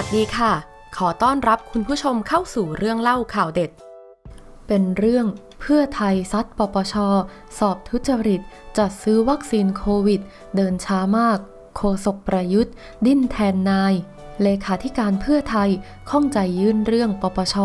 วัสดีค่ะ ขอต้อนรับคุณผู้ชมเข้าสู่เรื่องเล่าข่าวเด็ด เป็นเรื่องเพื่อไทยซัดปปช สอบทุจริต จัดซื้อวัคซีนโควิด เดินช้ามาก โคศกประยุทธ์ ดิ้นแทนนาย เลขาธิการเพื่อไทยข้องใจยื่นเรื่องปปช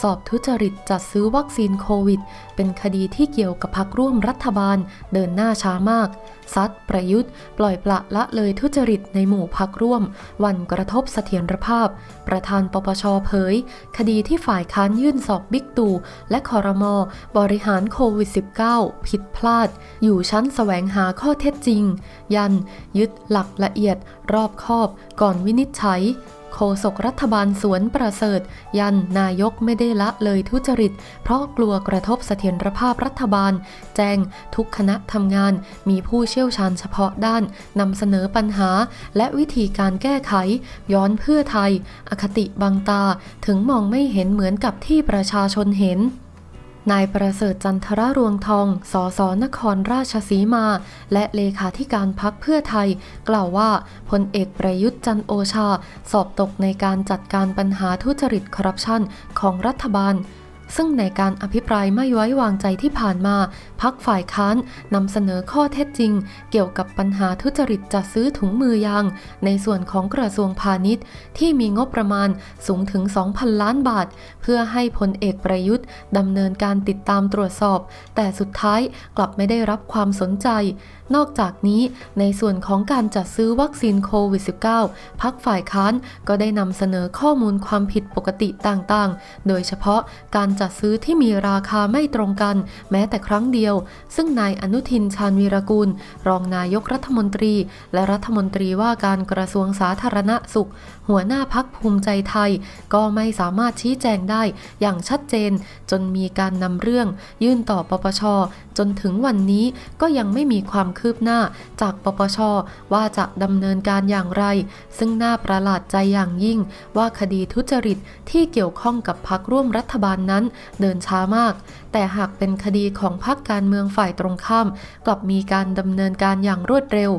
สอบทุจริตจัดซื้อวัคซีนโควิด เป็นคดีที่เกี่ยวกับพักร่วมรัฐบาล เดินหน้าช้ามาก ซัดประยุทธ์ ปล่อยปละละเลยทุจริตในหมู่พักร่วม วันกระทบเสถียรภาพ ประธานปปชเผย คดีที่ฝ่ายค้านยื่นสอบบิ๊กตู่และคอรมอบริหารโควิด -19 ผิดพลาด อยู่ชั้นแสวงหาข้อเท็จจริง ยัน ยึดหลักละเอียด รอบคอบ ก่อนวินิจฉัย โฆษกรัฐบาลสวนประเสริฐ ยันนายกไม่ได้ละเลยทุจริต เพราะกลัวกระทบเสถียรภาพรัฐบาล แจ้งทุกคณะทำงาน มีผู้เชี่ยวชาญเฉพาะด้านนำเสนอปัญหา และวิธีการแก้ไข ย้อนเพื่อไทย อคติบังตาถึงมองไม่เห็นเหมือนกับที่ประชาชนเห็น นายประเสริฐจันทรรวงทอง สสนครราชสีมา และเลขาธิการพักเพื่อไทย กล่าวว่าพลเอกประยุทธ์จันโอชา สอบตกในการจัดการปัญหาทุจริตคอร์รัปชันของรัฐบาล ซึ่งในการอภิปรายไม่ไว้วางใจที่ผ่านมา พักฝ่ายค้านนำเสนอข้อเท็จจริง เกี่ยวกับปัญหาทุจริตจัดซื้อถุงมือยาง ในส่วนของกระทรวงพาณิชย์ ที่มีงบประมาณสูงถึง 2,000 ล้านบาท เพื่อให้พลเอกประยุทธ์ดำเนินการติดตามตรวจสอบ แต่สุดท้ายกลับไม่ได้รับความสนใจนอกจากนี้ในส่วนของการจัดซื้อวัคซีนโควิด -19 พักฝ่ายค้านก็ได้นำเสนอข้อมูลความผิดปกติต่างๆ โดยเฉพาะการจัดซื้อที่มีราคาไม่ตรงกัน แม้แต่ครั้งเดียว ซึ่งนายอนุทินชาญวีรกูล รองนายกรัฐมนตรี และรัฐมนตรีว่าการกระทรวงสาธารณสุข หัวหน้าพักภูมิใจไทย ก็ไม่สามารถชี้แจงได้อย่างชัดเจน จนมีการนำเรื่อง ยื่นต่อปปช จนถึงวันนี้ก็ยังไม่มีความคืบหน้าจากปปช ว่าจะดำเนินการอย่างไร ซึ่งน่าประหลาดใจอย่างยิ่ง ว่าคดีทุจริตที่เกี่ยวข้องกับพักร่วมรัฐบาลนั้นเดินช้ามาก แต่หากเป็นคดีของพรรคการเมืองฝ่ายตรงข้าม กลับมีการดำเนินการอย่างรวดเร็ว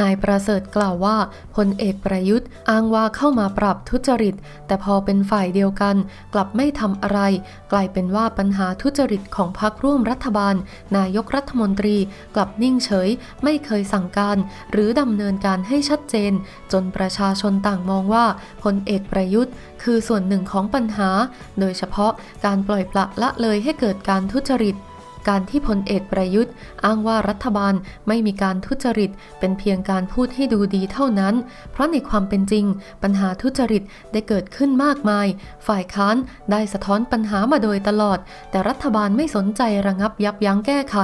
นายประเสริฐกล่าวว่าพลเอกประยุทธ์อ้างว่าเข้ามาปรับทุจริต แต่พอเป็นฝ่ายเดียวกัน กลับไม่ทำอะไร กลายเป็นว่าปัญหาทุจริตของพรรคร่วมรัฐบาล นายกรัฐมนตรีกลับนิ่งเฉย ไม่เคยสั่งการ หรือดำเนินการให้ชัดเจน จนประชาชนต่างมองว่าพลเอกประยุทธ์ คือส่วนหนึ่งของปัญหา โดยเฉพาะการปล่อยปละละเลยให้เกิดการทุจริต การที่พลเอกประยุทธ์ อ้างว่ารัฐบาลไม่มีการทุจริต เป็นเพียงการพูดให้ดูดีเท่านั้น เพราะในความเป็นจริง ปัญหาทุจริตได้เกิดขึ้นมากมาย ฝ่ายค้านได้สะท้อนปัญหามาโดยตลอด แต่รัฐบาลไม่สนใจระงับยับยั้งแก้ไข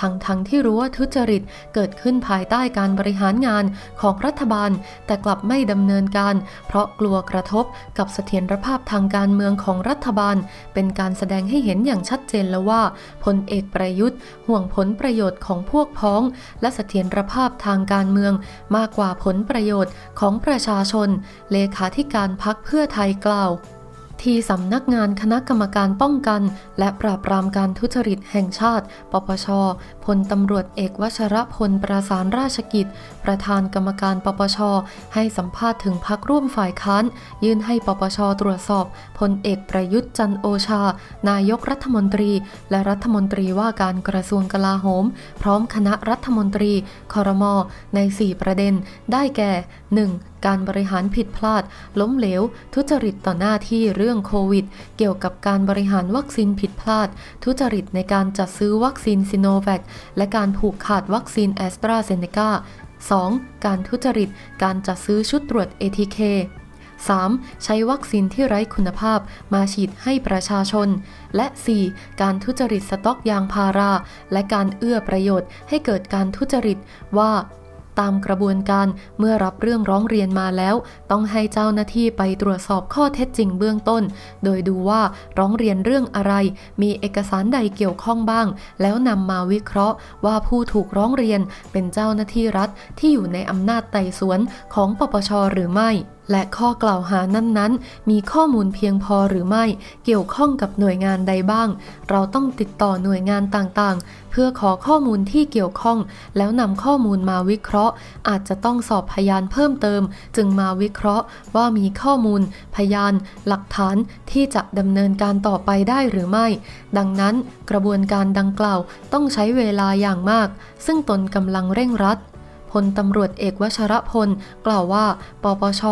ทั้งทั้งที่รู้ว่าทุจริตเกิดขึ้นภายใต้การบริหารงานของรัฐบาล แต่กลับไม่ดำเนินการ เพราะกลัวกระทบกับเสถียรภาพทางการเมืองของรัฐบาล เป็นการแสดงให้เห็นอย่างชัดเจนแล้วว่าพลเเอกประยุทธ์ ห่วงผลประโยชน์ของพวกพ้อง และเสถียรภาพทางการเมือง มากกว่าผลประโยชน์ของประชาชน เลขาธิการพักเพื่อไทยกล่าว ที่สำนักงานคณะกรรมการป้องกัน และปราบปรามการทุจริตแห่งชาติ ปปช พลตำรวจเอกวชรพลประสานราชกิจ ประธานกรรมการปปช ให้สัมภาษณ์ถึงพักร่วมฝ่ายค้าน ยื่นให้ปปชตรวจสอบพลเอกประยุทธ์จันโอชา นายกรัฐมนตรี และรัฐมนตรีว่าการกระทรวงกลาโหม พร้อมคณะรัฐมนตรีคอรมอใน 4 ประเด็น ได้แก่ 1. การบริหารผิดพลาด ล้มเหลว ทุจริตต่อหน้าที่เรื่องโควิด เกี่ยวกับการบริหารวัคซีนผิดพลาด ทุจริตในการจัดซื้อวัคซีนซิโนแวคและการผูกขาดวัคซีนแอสตราเซเนกา 2. การทุจริต การจัดซื้อชุดตรวจ ATK 3. ใช้วัคซีนที่ไร้คุณภาพมาฉีดให้ประชาชน และ 4. การทุจริตสต็อกยางพารา และการเอื้อประโยชน์ให้เกิดการทุจริตว่า ตามกระบวนการเมื่อรับเรื่องร้องเรียนมาแล้ว ต้องให้เจ้าหน้าที่ไปตรวจสอบข้อเท็จจริงเบื้องต้น โดยดูว่าร้องเรียนเรื่องอะไร มีเอกสารใดเกี่ยวข้องบ้าง แล้วนำมาวิเคราะห์ว่าผู้ถูกร้องเรียนเป็นเจ้าหน้าที่รัฐที่อยู่ในอำนาจไต่สวนของปปชหรือไม่ และข้อกล่าวหานั้นๆ มีข้อมูลเพียงพอหรือไม่เกี่ยวข้องกับหน่วยงานใดบ้าง เราต้องติดต่อหน่วยงานต่างๆ เพื่อขอข้อมูลที่เกี่ยวข้อง แล้วนำข้อมูลมาวิเคราะห์ อาจจะต้องสอบพยานเพิ่มเติม จึงมาวิเคราะห์ว่ามีข้อมูล พยาน หลักฐานที่จะดำเนินการต่อไปได้หรือไม่ ดังนั้นกระบวนการดังกล่าวต้องใช้เวลาอย่างมาก ซึ่งตนกำลังเร่งรัด พลตำรวจเอกวชรพล กล่าวว่า ปปช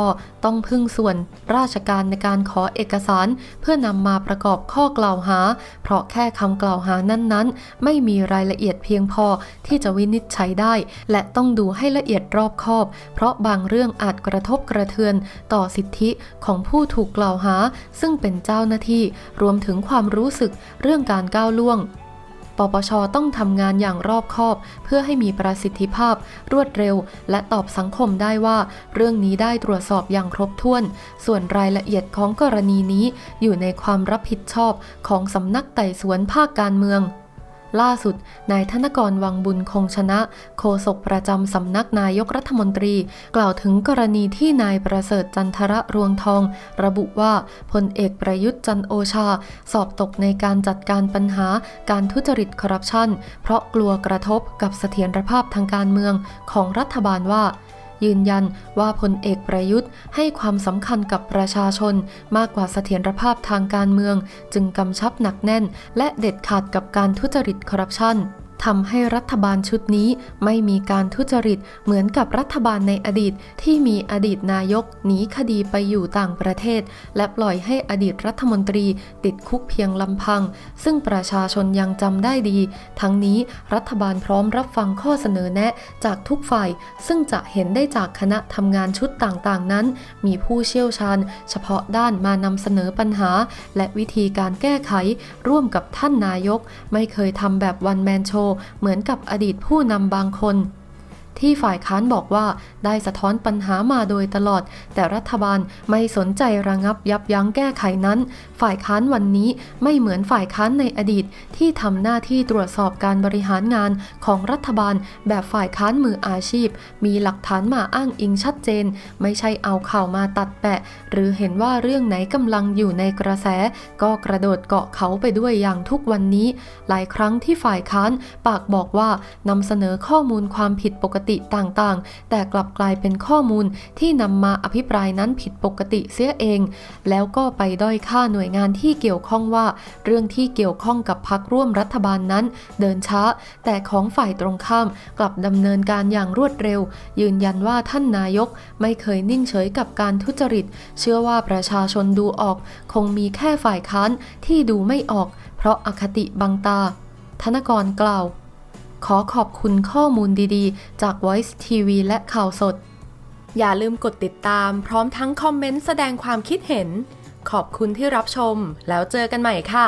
ต้องพึ่งส่วนราชการในการขอเอกสาร เพื่อนำมาประกอบข้อกล่าวหา เพราะแค่คำกล่าวหานั้นๆ ไม่มีรายละเอียดเพียงพอที่จะวินิจฉัยได้ และต้องดูให้ละเอียดรอบคอบ เพราะบางเรื่องอาจกระทบกระเทือน ต่อสิทธิของผู้ถูกกล่าวหา ซึ่งเป็นเจ้าหน้าที่รวมถึงความรู้สึกเรื่องการก้าวล่วง ปปชต้องทำงานอย่างรอบคอบ เพื่อให้มีประสิทธิภาพ รวดเร็ว และตอบสังคมได้ว่า เรื่องนี้ได้ตรวจสอบอย่างครบถ้วน ส่วนรายละเอียดของกรณีนี้อยู่ในความรับผิดชอบของสำนักไต่สวนภาคการเมือง ล่าสุด นายธนกรวังบุญคงชนะ โฆษกประจำสำนักนายกรัฐมนตรี กล่าวถึงกรณีที่นายประเสริฐจันทระรวงทอง ระบุว่าพลเอกประยุทธ์จันโอชา สอบตกในการจัดการปัญหาการทุจริตคอร์รัปชัน เพราะกลัวกระทบกับเสถียรภาพทางการเมืองของรัฐบาลว่า ยืนยันว่าพลเอกประยุทธ์ให้ความสำคัญกับประชาชนมากกว่าเสถียรภาพทางการเมือง จึงกำชับหนักแน่น และเด็ดขาดกับการทุจริตคอร์รัปชัน ทำให้รัฐบาลชุดนี้ไม่มีการทุจริตเหมือนกับรัฐบาลในอดีตที่มีอดีตนายกหนีคดีไปอยู่ต่างประเทศ และปล่อยให้อดีตรัฐมนตรีติดคุกเพียงลำพัง ซึ่งประชาชนยังจำได้ดี ทั้งนี้รัฐบาลพร้อมรับฟังข้อเสนอแนะจากทุกฝ่าย ซึ่งจะเห็นได้จากคณะทำงานชุดต่างๆนั้น มีผู้เชี่ยวชาญ เฉพาะด้านมานำเสนอปัญหา และวิธีการแก้ไขร่วมกับท่านนายก ไม่เคยทำแบบวันแมนโชวเหมือนกับอดีตผู้นำบางคน ที่ฝ่ายค้านบอกว่าได้สะท้อนปัญหามาโดยตลอด แต่รัฐบาลไม่สนใจระงับยับยั้งแก้ไขนั้น ฝ่ายค้านวันนี้ไม่เหมือนฝ่ายค้านในอดีต ที่ทำหน้าที่ตรวจสอบการบริหารงานของรัฐบาล แบบฝ่ายค้านมืออาชีพ มีหลักฐานมาอ้างอิงชัดเจน ไม่ใช่เอาข่าวมาตัดแปะ หรือเห็นว่าเรื่องไหนกำลังอยู่ในกระแส ก็กระโดดเกาะเขาไปด้วยอย่างทุกวันนี้ หลายครั้งที่ฝ่ายค้านปากบอกว่านำเสนอข้อมูลความผิดปกติต่างๆ แต่กลับกลายเป็นข้อมูลที่นำมาอภิปรายนั้นผิดปกติเสียเอง แล้วก็ไปด้อยค่าหน่วยงานที่เกี่ยวข้องว่า เรื่องที่เกี่ยวข้องกับพักร่วมรัฐบาลนั้น เดินช้า แต่ของฝ่ายตรงข้ามกลับดำเนินการอย่างรวดเร็ว ยืนยันว่าท่านนายกไม่เคยนิ่งเฉยกับการทุจริต เชื่อว่าประชาชนดูออก คงมีแค่ฝ่ายค้านที่ดูไม่ออก เพราะอคติบังตา ธนกรกล่าว ขอขอบคุณข้อมูลดีๆ จาก Voice TV และข่าวสด อย่าลืมกดติดตามพร้อมทั้งคอมเมนต์แสดงความคิดเห็น ขอบคุณที่รับชม แล้วเจอกันใหม่ค่ะ